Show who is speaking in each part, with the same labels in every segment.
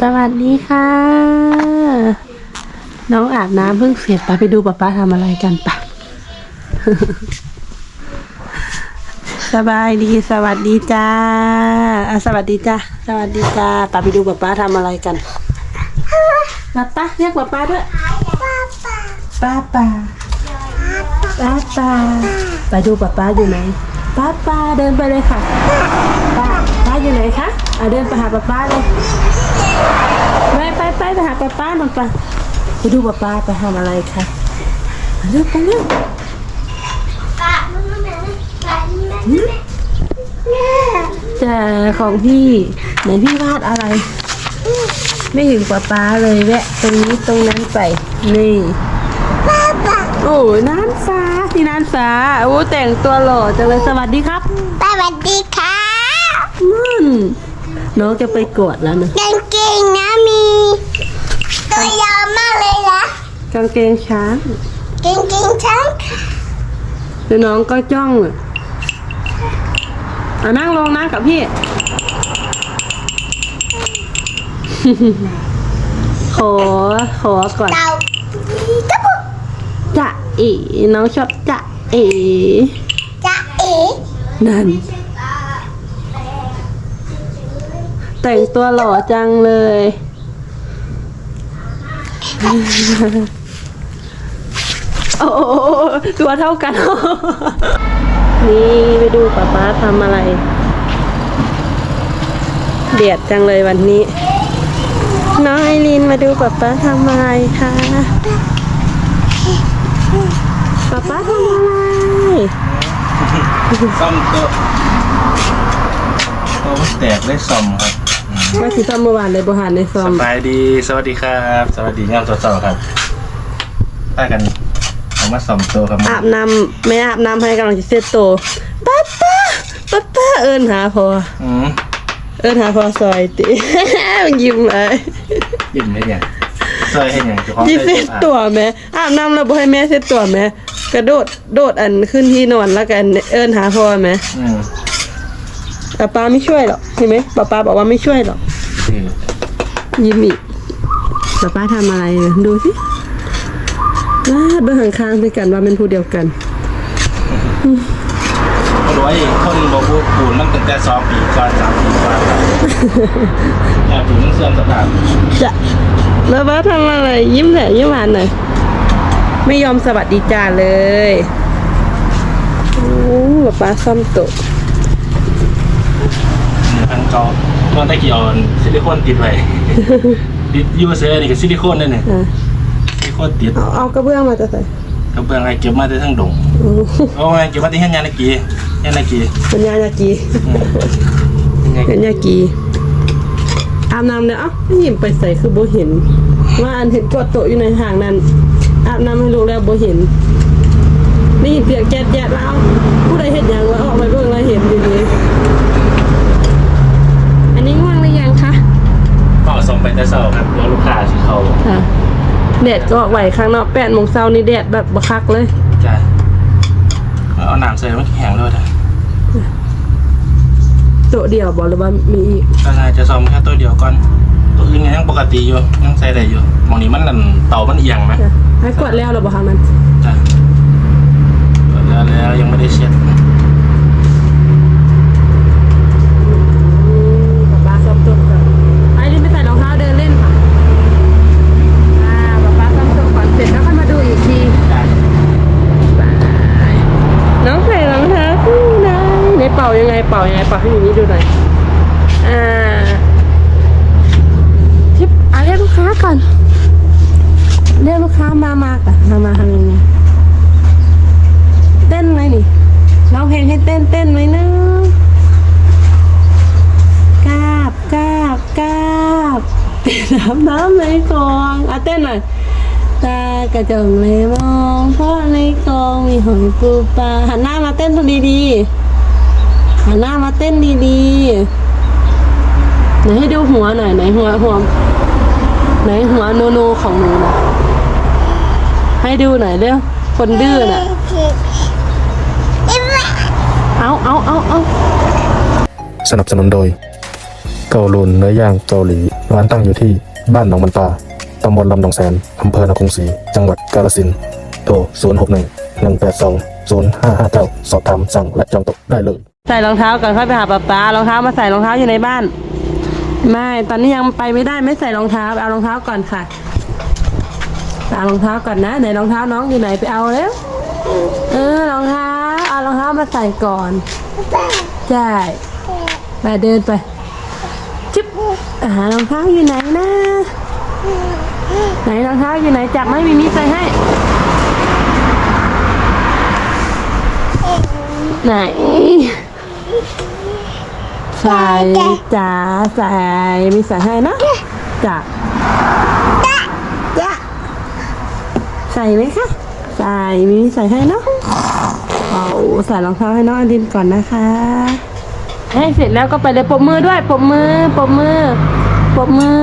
Speaker 1: สวัสดีค่ะ น้องอาบน้ำเพิ่งเสร็จไปไปดูป๊าป๊าทำอะไรกันปะสบายดี สวัสดีจ้าอะสวัสดีจ้าสวัสดีจ้าปาไปดูป๊าป๊าทำอะไรกันป๊าป๊าเรียกป๊าป๊าด้วยป้าป้าป้าป้าไปดูป๊าป๊าอยู่ไหนป้าป้าเดินไปเลยค่ะป้าป้าอยู่ไหนคะอะเดินไปหาป๊าป๊าเลย ไปไปไปไปหาป๊าป๊าหน่อยไปไปดูป๊าป๊าไปทำอะไรคะไปเร็วไปเร็วแต่ของพี่ไหนพี่วาดอะไร ไม่ถึงป๊าป๊าเลยแวะ ตรงนี้ตรงนั้นไป นี่โอ้ยน่านฟ้าที่น่านฟ้าโอ้แต่งตัวหล่อจังเลยสวัสดีครับ
Speaker 2: สวัสดีค่ะ
Speaker 1: นั่นน้องจะไปกวดแล้วนะ
Speaker 2: กางเกงนะมี ตัวยาวมากเลยนะ
Speaker 1: กางเกงช้าง
Speaker 2: กางเกงช้างค่ะ
Speaker 1: แล้วน้องก็จ้องอะอะนั่งลงนั่งกับพี่ ขอขอก่อน
Speaker 2: เต่าตะปุก
Speaker 1: จะเอ๋น้องชอบจะเอ๋
Speaker 2: จะเอ๋
Speaker 1: นั่น แต่งตัวหล่อจังเลย โอ้โหตัวเท่ากัน นี่ไปดูป๊าป๊าทำอะไร เดียดจังเลยวันนี้ น้องไอรีนมาดูป๊าป๊าทำอะไรคะป๊าป๊าทำอะไร
Speaker 3: ซ่อมโต๊ะโต๊ะแตกได้ซ่อมครับ
Speaker 1: ว่าสิซ่อมเมื่อวานเลยบหารในซ่อ
Speaker 3: ส
Speaker 1: ม
Speaker 3: บายดี สวัสดีครับ สวัสดีงามสดๆครับถ้ากันเอามาซ่อมโต๊ะครับ
Speaker 1: อาบน้ำไม่อาบน้ำให้กำลังจะเซตโตวป้าป้าป้าป้าเอิญหาพอ
Speaker 3: อืม
Speaker 1: เอิญหาพอซอยติ มันยิ้มเลย
Speaker 3: ยิ้มได้ยังซอยให้ยังเจ้าของ
Speaker 1: ยิ้ม
Speaker 3: ใส่
Speaker 1: เซต
Speaker 3: อาบ
Speaker 1: ตัวไหมอาบน้ำแล้วบ่ให้แม่เซตตัวไหมกระโดดโดดอันขึ้นที่นอนแล้วกันเอิญหาพอไหม
Speaker 3: อืม
Speaker 1: ป้าป้าไม่ช่วยหรอกเห็นไหมป้าป้าบอกว่าไม่ช่วยหรอก
Speaker 3: นี่
Speaker 1: ยิ้มอีกป้าป้าทำอะไรเนี่ยดูสิลาดเบื้องข้างๆด้วยกันว่าเป็นผู้เดียวกัน
Speaker 3: เขารู้ไอ้คนบอกว่าปูนมันตั้งแต่สองปีก่อนสามปีก่อนครับแต่ปูนมันเสื่อมสภาพ
Speaker 1: จะแล้วบ้าทำอะไรยิ้มแหละยิ้มหวานหน่อยไม่ยอมสวัสดีจ้าเลยโอ้ป๊าป๊าซ่อมโต๊ะ
Speaker 3: เนื้ อพันเก่าตอนตะกี้เออนซิลิโคนติดไว้ ติดยูเซอร์นี่ก็ซิลิโคนนั่นเนี่ย
Speaker 1: อะ
Speaker 3: ซิลิโคนติด
Speaker 1: เอาเอากระเบื้องมาจะใส่
Speaker 3: กระเบื้องไอ้เก็บมาได้ทั้งดง
Speaker 1: โอ้
Speaker 3: โอ้ยเก็บมาที่เฮียนยานากีเฮียนนากี
Speaker 1: เป็นยายากี
Speaker 3: อืมเฮียนยา
Speaker 1: เป็
Speaker 3: กี
Speaker 1: นยากีอาบน้ำเนี่ยเอ้ายิ้มไปใส่คือโบเห็น ว่าอันเห็นกดโต๊ะอยู่ในห่างนั้นอาบน้ำให้ลูกแล้วโบเห็นนี่เสียงแจ๊ดแจ๊ดแล้วผู้ใดเห็นยังว่าออกไปเบื้องแล้วเห็นอยู่ดีอันนี้ง่วงหรือยังคะ
Speaker 3: ก็ส่งไป แต่เช้าครับแล้วลูกค้าที่เขา
Speaker 1: ค่ะแดดก็ออกไหวข้างนอกแปดโมงเช้านี่แดดแบบบักคักเลย
Speaker 3: จะเอาน้ำใส่มันแข็งด้วยนะ
Speaker 1: โต๊ะเดียวบอกหรือว่ามีอีก
Speaker 3: ก็น่าจะซ่อมแค่ตัวเดียวก่อนตัวอื่นยังปกติอยู่ยังใส่ได้อยู่มองนี้มันนั่นเต่ามันเอียงไหม
Speaker 1: จ้ะให้กดแล้วเหราบอกทางนั้น
Speaker 3: จ้ะแล้วแล้วยังไม่ได้เช็ด
Speaker 1: ป๊าป๊าซ่อมโต๊ะก่อนไอ้ลินไม่ใส่รองเท้าเดินเล่นค่ะอ่าป๊าป๊าซ่อมโต๊ะก่อนเสร็จแล้วค่อยมาดูอีกที
Speaker 3: จ้ะ
Speaker 1: น้องใส่รองเท้าคู่ไหนในเป่า ยังไงเป่ายังไงเป่าให้หนูนี่ดูหน่อย อ่าทิปอะเรียกลูกค้าก่อน เรียกลูกค้ามามาก่อนมามาทำยังไงเต้นไหมนี่ร้องเพลงให้เต้นเต้นไหมนะกาบกาบกาบเป็นน้ำน้ำในคลองอะเต้นหน่อยตากระจงเลยมอง เพราะในกองมีหอยปูปลาหันหน้ามาเต้นทำดีๆ หันหน้ามาเต้นดีๆ ไหนให้ดูหัวหน่อยไหนหัวหัวไหนหัวโนโนของหนูนะให้ดูหน่อยเร็วคนดื้อน่ะ เอาเอาเอาเอา
Speaker 4: สนับสนุนโดยเกาลุนเนื้อย่างเกาหลีร้านตั้งอยู่ที่บ้านหนองมันตาตำบลลำหนองแสนอำเภอนครศรีจังหวัดกาฬสินธุ์โทร 061 182 0559 สอบถามสั่งและจองโต๊ะได้เลย
Speaker 1: ใส่รองเท้าก่อนค่อยไปหาป๊าป๊ารองเท้ามาใส่รองเท้าอยู่ในบ้าน ไม่ ตอนนี้ยังไปไม่ได้ไม่ใส่รองเท้าเอารองเท้าก่อนค่ะเอารองเท้าก่อนนะไหนรองเท้าน้องอยู่ไหนไปเอาแล้วเออรองเท้าเอารองเท้ามาใส่ก่อนใช่ไปเดินไปจิ๊บอ่ารองเท้าอยู่ไหนนะไหนรองเท้าอยู่ไหนจับไหมมีมีใส่ให้ไหน ใส่จ๋าใส่มีใส่ให้นะจ๋า
Speaker 2: จ้ะ
Speaker 1: ใส่ไหมคะใส่มีใส่ให้เนาะเอาใส่รองเท้าให้น้องอดินก่อนนะคะให้เสร็จแล้วก็ไปเลยปรบมือด้วยปรบมือปรบมือปรบมือ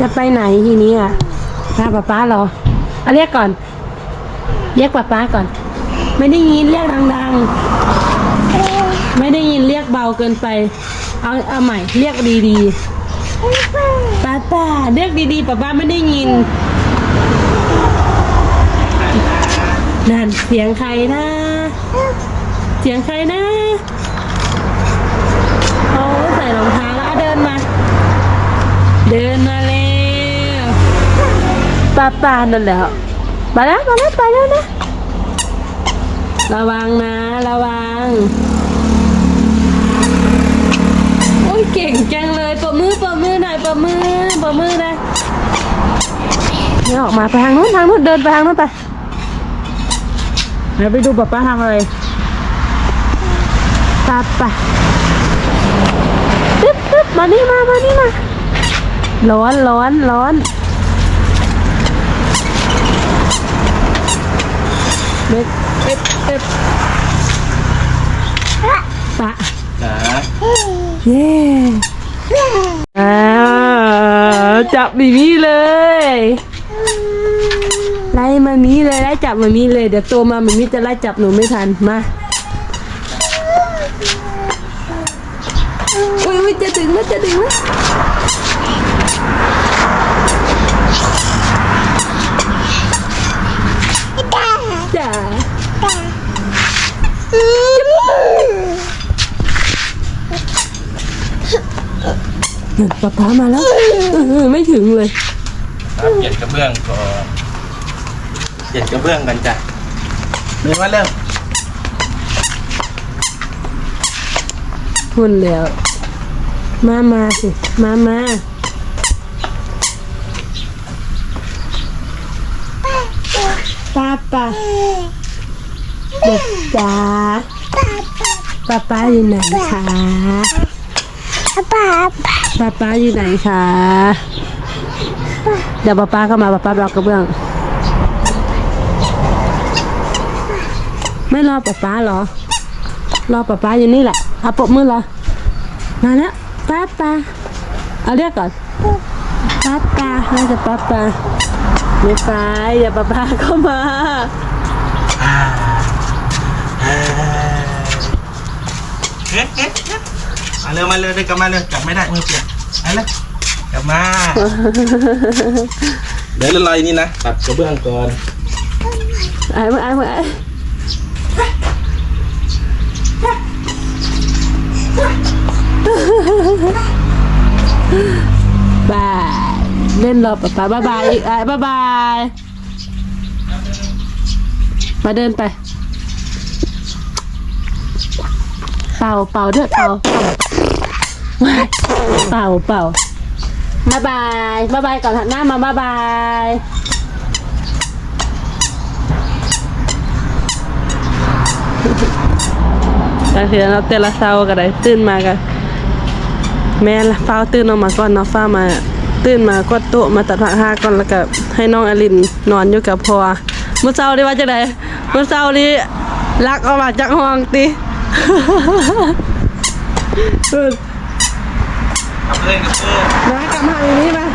Speaker 1: จะไปไหนทีนี้อะพาป๊าป๊าเหรอเอาเรียกก่อน เรียกป๊าป๊าก่อน ไม่ได้ยินเรียกดังๆ ไม่ได้ยินเรียกเบาเกินไป เอาเอาใหม่เรียกดีๆป้าป้าเรียกดีๆป้าป้าไม่ได้ยินนั่นเสียงใครนะ เสียงใครนะเขาใส่รองเท้าแล้วอะเดินมา เดินมาเร็วป้าป้านั่นแหละมาแล้วมาแล้วไปแล้วนะ ระวังนะ ระวัง โอ้ ยเก่งจังเลยปรบมือปรบมือหน่อยปรบมือปรบมือนะเนี่ยออกมาไปทางนู้นทางนู้นเดินไปทางนู้นไปเดี๋ยวไปดูป๊าป้าทำอะไรป้าป้าตึ๊บตึ๊บมานี่มามานี่มาร้อนร้อนร้อนเบ็ดเบ็ดเบ็ดปะ
Speaker 3: จ๋า
Speaker 1: เย้อ่าจับแบบนี้เลยไล่มามีเลยไล่จับมามีเลย เดี๋ยวโตมามามีจะไล่จับหนูไม่ทันมาอุ้ยอุ๊ยจะถึงแล้วจะถึงแล้วจ้า เดี๋ยวป๊าป๊ามาแล้วเออไม่ถึงเลย
Speaker 3: ครับเปลี่ยนกระเบื้องก่อนเปลี่ยนกระเบื้องกันจ้ะเร็วมาเร็ว
Speaker 1: หุ่นแล้ว มามาสิมามาป้าป้าเด็กจ๋าป้าป้าอยู่ไหนคะ
Speaker 2: ป้า
Speaker 1: ป้า ป้าป๊าอยู่ไหนคะ เดี๋ยวป้าป้าเข้ามาป้าป้าไปเอากระเบื้อง ไม่รอป้าป้าหรอ รอป้าป้าอยู่นี่แหละเอาปบมือเหรอมาแล้วป้าป้าเอาเรียกก่อนป้าป้าน่าจะป้าป้าไม่ไปอย่าป้าป้าเข้ามา
Speaker 3: เอ๊ะเอ๊ะเอ๊ะ มาเร็วมาเร็วเดี๋ยวกลับมาเร็วจับไม่ได้มือเปียกไปเลยกลับมา เดี๋ยวละลายนี่นะตัดกระเบื้องก่อน
Speaker 1: ไอ้เมื่อไอ้เมื่อไอ้บายเล่นรอป้าป้าบายบายอีกไอ้บายบาย มาเดินไป เป่าเป่าด้วยเป่าเป่าเป่าบายบายบายบายก่อนหันหน้ามาบายบายบางทีเราแต่ละเช้าก็ได้ตื่นมากันแม่ละฟ้าตื่นออกมาก่อนเนาะฟ้ามา ตื่นมาก็โต๊ะมาตัดผักหาก่อนแล้วก็ให้น้องอลินนอนอยู่กับพ่อเมื่อเช้านี่ว่าจะได้เมื่อเช้านี่ลักออกมาจากห้องติ เออ
Speaker 3: กับเพื่อนกับเพื่อน
Speaker 1: มากลับมาอย่างนี้มา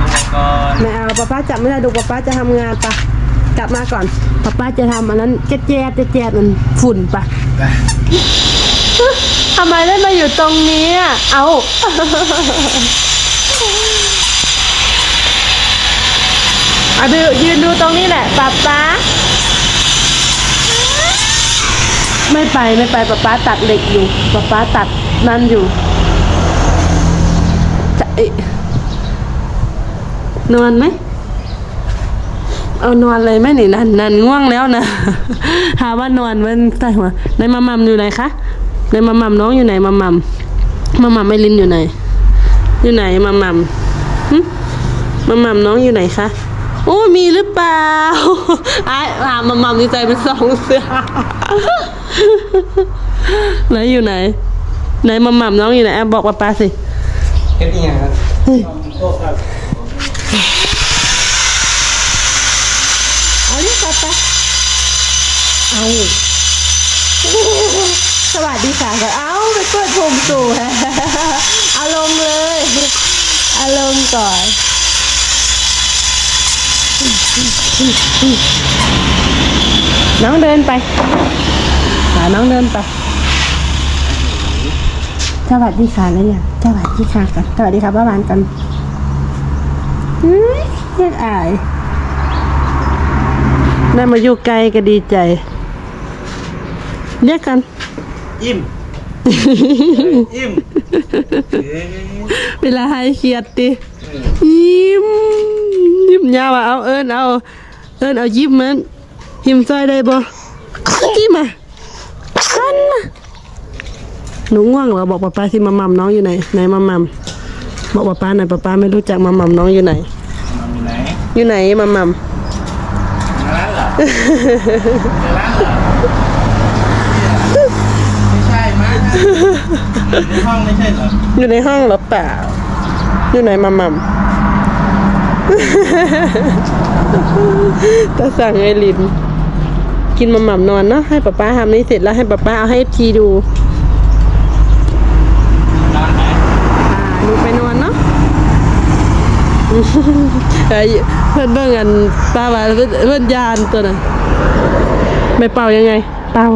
Speaker 3: ดูไปก่อน
Speaker 1: ไม่เอาป้าป้าจับไม่ได้ดูป้าป้าจะทำงานปะกลับมาก่อนป้าป้าจะทำอันนั้นแจ๊ดแจ๊ดแจ๊ดแจ๊ดมันฝุ่นปะทำไมได้มาอยู่ตรงนี้อะเอาอะดูยืนดูตรงนี้แหละป๊าป๊า ไม่ไปไม่ไปป๊าป๊าตัดเหล็กอยู่ป๊าป๊าตัดนั่นอยู่จะเอนอนไหมเอานอนเลยไหนี่นั่นนั่นง่วงแล้วนะ หาว่านอนมันใส่หัวในมัมมัมอยู่ไหนคะในมัมมัมน้องอยู่ไหนมัมมัมมัมมัมไม่ลินอยู่ไหน อยู่ไหนมัมมัมมัมมัมน้องอยู่ไหนคะ โอ้ มีหรือเปล่าไอ้อ่ามัมมัมดีใจเป็นสองเสือไหนอยู่ไหน ไหนมัมมัมน้องอยู่ไหนแอบบอกว่าป้าสิ
Speaker 3: เฮ็ดอีหยังครับโต๊ะครับ
Speaker 1: เอาดิป้าป้าเอาสวัสดีค่ะก็เอาไปกดปุ่มสู่เอาลงเลยเอาลงก่อน น้องเดินไปหาน้องเดินไป สวัสดีค่ะแล้วเนี่ยสวัสดีค่ะกันสวัสดีค่ะป้าหวานกันเฮ้ยเรียกอายได้มาอยู่ไกลก็ดีใจ เรียกกัน
Speaker 3: อิ่มอิ่มเอ้ย
Speaker 1: เวลาให้เครียดดิยิ้ม ยิ้มยาวอะเอาเอิญเอา เอิญเอายิ้มมันยิ้มซอยได้บ่ยิ้มมาขันมาหนูง่วงเหรอบอกป้าป้าสิมามัมน้องอยู่ไหนไหนมามัมบอกป้าป้าหน่อยป้าป้าไม่รู้จักมามัมน้องอยู่ไหน
Speaker 3: มันอยู่ไหน
Speaker 1: อยู่ไหนมามัม
Speaker 3: ในร้านเหรอในร้านเหรอไม่ใช่มั้งในห้องไม่ใช่เหรอ
Speaker 1: อยู่ในห้องเหรอเปล่าอยู่ไหนมามัม ตาสั่งไอลิน กินมาหม่ำนอนเนาะให้ป๊าป๊าทำนี้เสร็จแล้วให้ป๊าป๊าเอาให้ทีดู
Speaker 3: ร้านไหน
Speaker 1: อ่าหนูไปนอนเนาะเอ้เพื่อนเบิ่งกันป้าว่าเพื่อนเพื่อนยานตัวนั้นไม่เป่ายังไง เป่า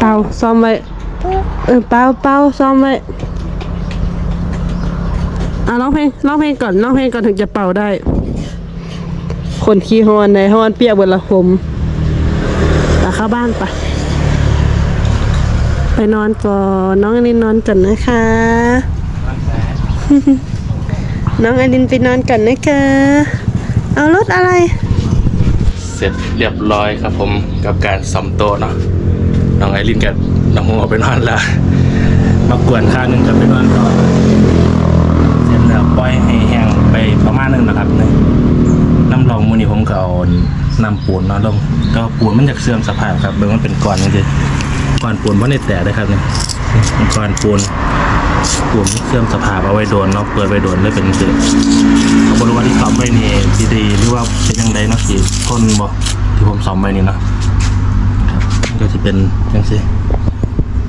Speaker 1: เป่าซ้อมไว้เออเป่าเป่าซ้อมไว้ อะร้องเพลงร้องเพลงก่อนร้องเพลงก่อนถึงจะเป่าได้ คนขี้ฮอนในฮอนเปียกบนละผมไปเข้าบ้านไปไปนอนก่อนน้องอันนี้นอนก่อนนะคะ
Speaker 3: น้
Speaker 1: องอลินไปนอนก่อนนะคะ เอารถอะไร
Speaker 3: เสร็จเรียบร้อยครับผมกับการซ่อมโต๊ะเนาะน้องไอรินกับน้องโมไปนอนล้วมากวนข้าหนึงกับไปนอนต่อเสร็จแล้วปล่อยให้แห้งไปประมาณ นะครับเนี่ยน้ำรองมูนี่ผมก็เอานำปูนเนาลงก็ปูนมันจากเสื่อมสภาพครับเบิ่งมันเป็นก้อนจริงๆก้อนปูนเพราะในแต่ได้ครับเนี่ยก้อนปูนปูนเสื่อมสภาพเอาไว้โดนเนาะเปิดไว้โดนเลยเป็นเสือบริวารที่ซ้อมไว้นี่ดีดีหรือว่าเป็นยังไงเนาะสิทนบ่ที่ผมซ้อมไว้นี่เนาะครับก็จะเป็นยังสิ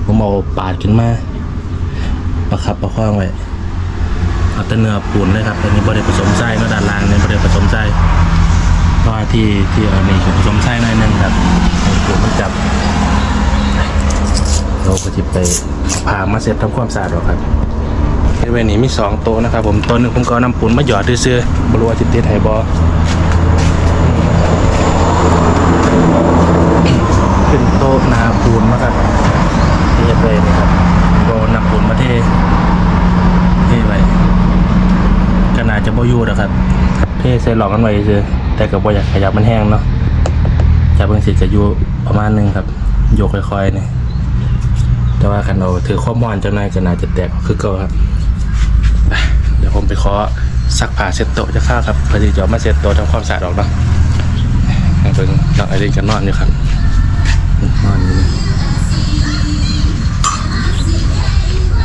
Speaker 3: ผมเอาปาดขึ้นมาประคับประคองไว้ เอาแต่เนื้อปูนเลยครับอันนี้บริผสมไส้ก็ด้านล่างในี่บริผสมไส้เพราะว่าที่ที่มีผสมไส้หน่อยนึงครับปูนมันจับเราก็จะไปพามาเสร็จทำความสะอาดหรอกครับบริเวณนี้มีสองโต๊ะนะครับผมโต๊ะหนึงผมก็เอาน้ำปูนมาหยอดซื้อบรัวาจิตติดไฮบอเป็นโต๊ะนาปูนนะครับที่จะไปนี่ครับก็นำปูนมาเทเทไว้ก็น่าจะบ่อยู่นะครับ เทใส่ หลอกกันไว้ซื่อแต่ก็บ่อยากขยับมันแห้งเนาะจับเบิ่งสิจะอยู่ประมาณนึงครับโยกค่อยๆเนี่ยแต่ว่าคันเราถือข้อมอนจังน่อยก็น่าจะแตกคือก่าครับเดี๋ยวผมไปขอซักผ้าเช็ดโต๊ะจะข้าวครับพอที่จะเอมาเช็ดโต๊ะทำความสะอาดออกเนาะเพิ่งน้องไอรินจะนอนอยู่ครับนอนอยู่นี่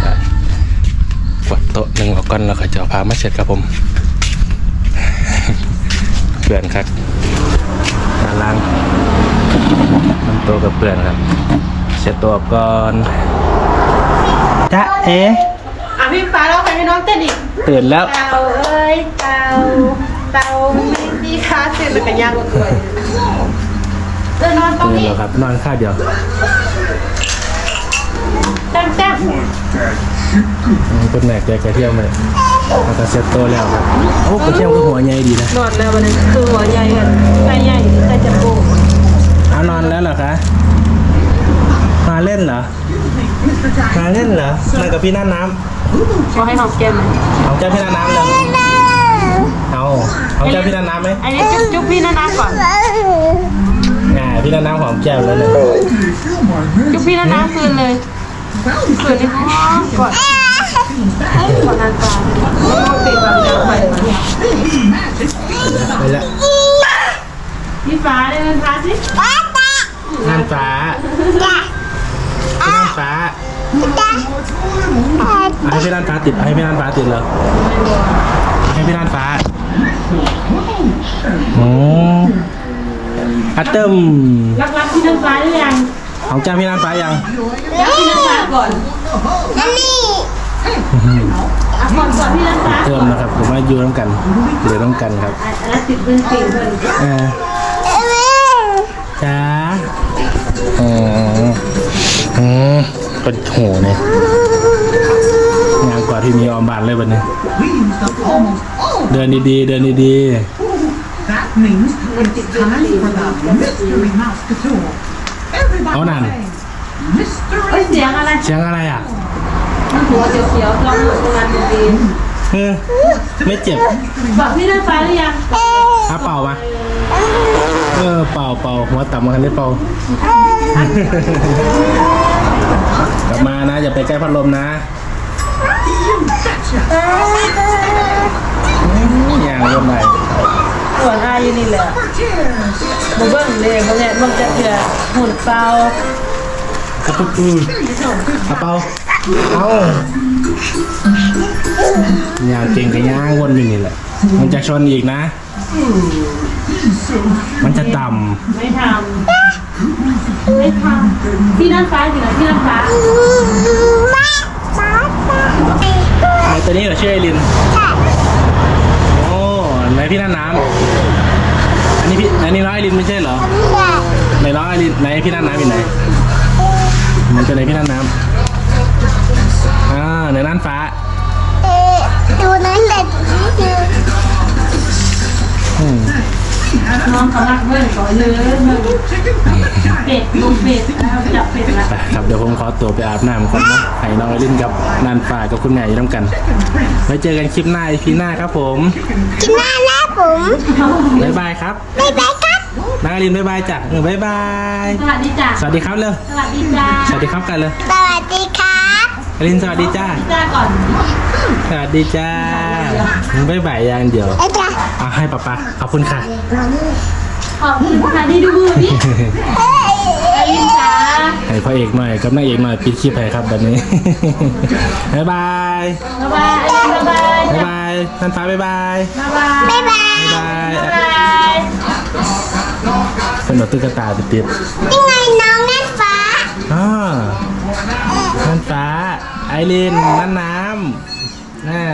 Speaker 3: ไปกดโต๊ะหนึ่งออกก่อนแล้วก็จะเอาผ้ามาเช็ดครับผม เปื่อนครับด้านล่างน้ำโต๊ะกับเปื่อนครับเช็ดตัวออกก่อนจ๊ะเอ๋
Speaker 1: อะพี่ฟ้าร้องเพลงให้น้องเต้นอีก
Speaker 3: ตื่นแล้ว
Speaker 1: เต่าเอ้ยเต่าเต่าไม่มีขาเส้นหรือกันยางกว่าตัวเดินนอนตรง
Speaker 3: ตื่น
Speaker 1: นี้
Speaker 3: แล้วครับ นอนข้าวเดียว
Speaker 1: แต้มแต้ม
Speaker 3: เป็นแหนกแกกระเทียม เลยมันก็เซ็ตโตวแล้วครับโอ้กระเทียมก็หัวใหญ่ดีนะ
Speaker 1: นอนแล้ววันนี้คือหัวใหญ่กันไส้ใหญ่ไส้จัมโบ้
Speaker 3: เอานอนแล้วเหรอคะมาเล่นเหรอมาเล่นเหรอนั่งกับพี่น้าน้
Speaker 1: ขอให้หอมแก้มหน่อยำ
Speaker 3: เอาแก้วพี่น้าน้ำเลยเอาเอาแก้วพี่น้าน้ำไหม
Speaker 1: อันนี้จุ๊บจุ๊บพี่นานาก่อน
Speaker 3: อ่าพี่น้าน้ำหอมแก้วแล้วเลย
Speaker 1: จุ๊บพี่นานาคืนเลยคืนในห้องก่อน ไป
Speaker 3: ไปแล้ว
Speaker 1: พี่ฟ้าได้เงินพาสิ
Speaker 3: น่านฟ้าพี่น่านฟ้าเอาให้พี่น่านฟ้าติดเอาให้พี่น่านฟ้าติดเหรอเอาให้พี่น่านฟ้าโอ้อัตเติม
Speaker 1: รักรักพี่น้ำฟ้าหรือยัง
Speaker 3: ของแก้วพี่น่านฟ้ายัง
Speaker 1: รักพี่น้ำฟ้าก่อน
Speaker 2: นั่ นนี่
Speaker 1: อะก่อนก่อนพี่น้ำฟ้า
Speaker 3: เติมนะครับผมว่าอยู่ร่วมกันเหลือร่วมกันครับ
Speaker 1: อันนั้นติดเป็นสิ่งเพิ่น
Speaker 3: เออจ้าอ๋ออืมก็โหเนี่ยงานกว่าที่มีออมบานเลยวันนี้ เดินดีๆ เดินดี
Speaker 5: That means it's time for the Mystery Mouse Couture.
Speaker 3: ๆเอา
Speaker 5: Everybody
Speaker 3: นั่น
Speaker 5: say, Mystery
Speaker 1: เฮ้ยเสียงอะไร
Speaker 3: เสียงอะไรอะ
Speaker 1: มัน หัวเขียวๆจ้องอยู่ตรงนั้นดี
Speaker 3: เออไม่เจ็บ
Speaker 1: ๆบอกพี่น้ำฟ้าหรือยัง
Speaker 3: อะเป่ามาเออเป่าเป่าหัวต่ำมาคันได้เป่ากลับมานะ อย่าไปใกล้พัดลมนะอย่างรถไหน
Speaker 1: ส่วนอาอยู่นี่แหละมาเบิ้งเลยเขาเนี่ยมันจะเถื่อหุ่นเปล่า
Speaker 3: เอาปุ๊บอืมเอาเป่า เอาอย่างเก่งกับย่างวนอยู่นี่แหละ มันจะชนอีกนะ มันจะต่
Speaker 1: ไม่ทำไม่ทำพี่น้ำฟ้าอยู่ไหนพี่น้ำฟ้าำ
Speaker 3: ไอตัวนี้เหรอชื่อไอริน โอ้ไหนพี่น้าน้ำอันนี้พี่อันนี้น้องไอรินไม่ใช่เหรอไหนน้องไอรินไหนพี่น้าน้ำอยู่ไหนมันจะไหนพี่น้าน้ำ อ่าในน่านฟ้า
Speaker 2: ดูนั่นแหละ
Speaker 3: อืม
Speaker 1: น้องเขารักเบิ้งก่อนเลยเบิ้งเป็ดลูกเป็ดเอาจับเป็ดละ
Speaker 3: ไปครับเดี๋ยวผมขอตัวไปอาบน้ำก่อนนะให้น้องไอรินกับน่านฟ้ากับคุณแม่อยู่ร่วมกัน ไว้เจอกันคลิปหน้าพีหน้าครับผม
Speaker 2: กินหน้าหน้าผม
Speaker 3: บ๊ายบายครับ
Speaker 2: บ๊ายบายครับ
Speaker 3: น้องไอรินบ๊ายบายจ้ะเออบ๊ายบาย
Speaker 1: สวัสดีจ้า
Speaker 3: สวัสดีครับเร็ว
Speaker 1: สวัสดีจ้า
Speaker 3: สวัสดีครับกันเลย
Speaker 2: สวัสดีครับ
Speaker 3: ไอรินสวัสดีจ้า
Speaker 1: จ้าก่อน
Speaker 3: สวัสดีจ้าบ๊ายบายอย่างเดียว
Speaker 2: อาจารย์
Speaker 3: เอาให้ป๊าป๊าขอบคุณค่ะ
Speaker 1: ขอบคุณค่ะที่ดูมือนี่อลินจ้า
Speaker 3: ให้พ่อเอกหน่อยกับนางเอกหน่อยปิดคลิปให้ครับแบบนี้ บ๊ายบาย
Speaker 1: บ๊ายบายอลินบ๊ายบาย
Speaker 3: บ๊ายบายท่านฟ้าบ๊ายบาย
Speaker 1: บ๊ายบาย
Speaker 2: บ๊ายบาย
Speaker 3: บ๊ายบาย
Speaker 1: บ๊ายบาย
Speaker 3: เป็นหนวดตุ๊กตาติดติด
Speaker 2: นี่ไงน้องนั่นฟ้า
Speaker 3: ๆอ๋อท่านฟ้า ไอรินน้ำนน้ำอ่า